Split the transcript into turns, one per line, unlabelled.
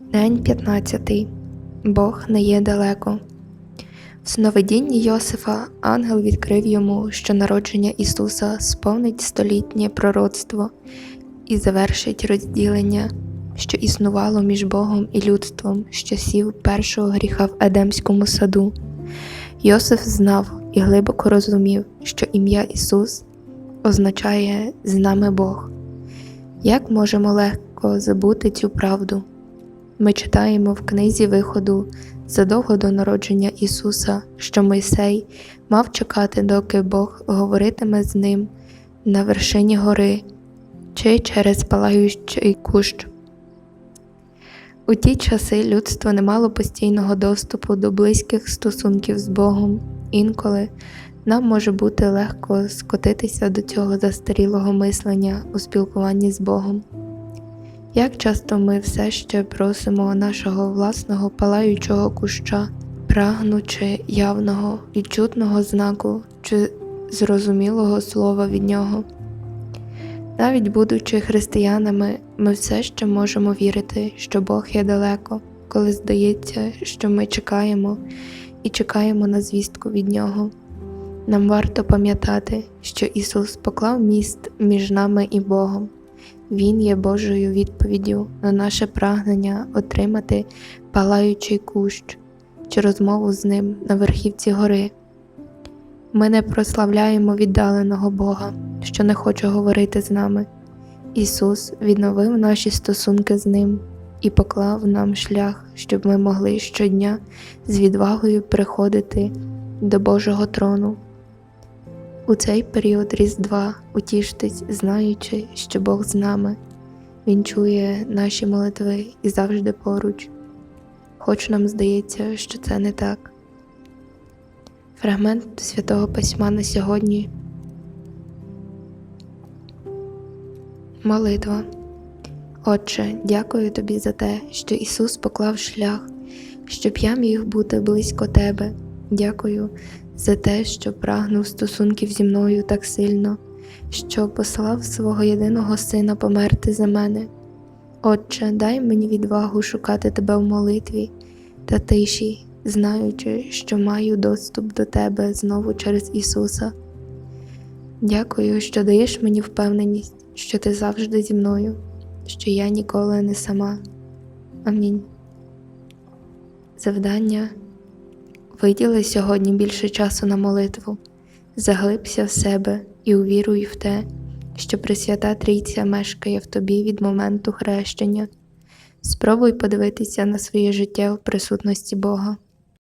День 15. Бог не є далеко. В сновидінні Йосифа ангел відкрив йому, що народження Ісуса сповнить столітнє пророцтво і завершить розділення, що існувало між Богом і людством з часів першого гріха в Едемському саду. Йосиф знав і глибоко розумів, що ім'я Ісус означає з нами Бог. Як можемо легко забути цю правду? Ми читаємо в книзі виходу задовго до народження Ісуса, що Мойсей мав чекати, доки Бог говоритиме з ним на вершині гори чи через палаючий кущ. У ті часи людство не мало постійного доступу до близьких стосунків з Богом. Інколи нам може бути легко скотитися до цього застарілого мислення у спілкуванні з Богом. Як часто ми все ще просимо нашого власного палаючого куща, прагнучи явного і чутного знаку чи зрозумілого слова від нього. Навіть будучи християнами, ми все ще можемо вірити, що Бог є далеко, коли здається, що ми чекаємо і чекаємо на звістку від Нього. Нам варто пам'ятати, що Ісус поклав міст між нами і Богом. Він є Божою відповіддю на наше прагнення отримати палаючий кущ чи розмову з ним на верхівці гори. Ми не прославляємо віддаленого Бога, що не хоче говорити з нами. Ісус відновив наші стосунки з Ним і поклав нам шлях, щоб ми могли щодня з відвагою приходити до Божого трону. У цей період Різдва утіштесь, знаючи, що Бог з нами, Він чує наші молитви і завжди поруч, хоч нам здається, що це не так. Фрагмент святого письма на сьогодні. Молитва. Отче, дякую тобі за те, що Ісус поклав шлях, щоб я міг бути близько Тебе. Дякую за те, що прагнув стосунків зі мною так сильно, що послав свого єдиного Сина померти за мене. Отче, дай мені відвагу шукати Тебе в молитві та тиші, знаючи, що маю доступ до Тебе знову через Ісуса. Дякую, що даєш мені впевненість, що ти завжди зі мною, що я ніколи не сама. Амінь. Завдання Виділи сьогодні більше часу на молитву, заглибся в себе і увіруй в те, що Пресвята Трійця мешкає в тобі від моменту хрещення. Спробуй подивитися на своє життя в присутності Бога.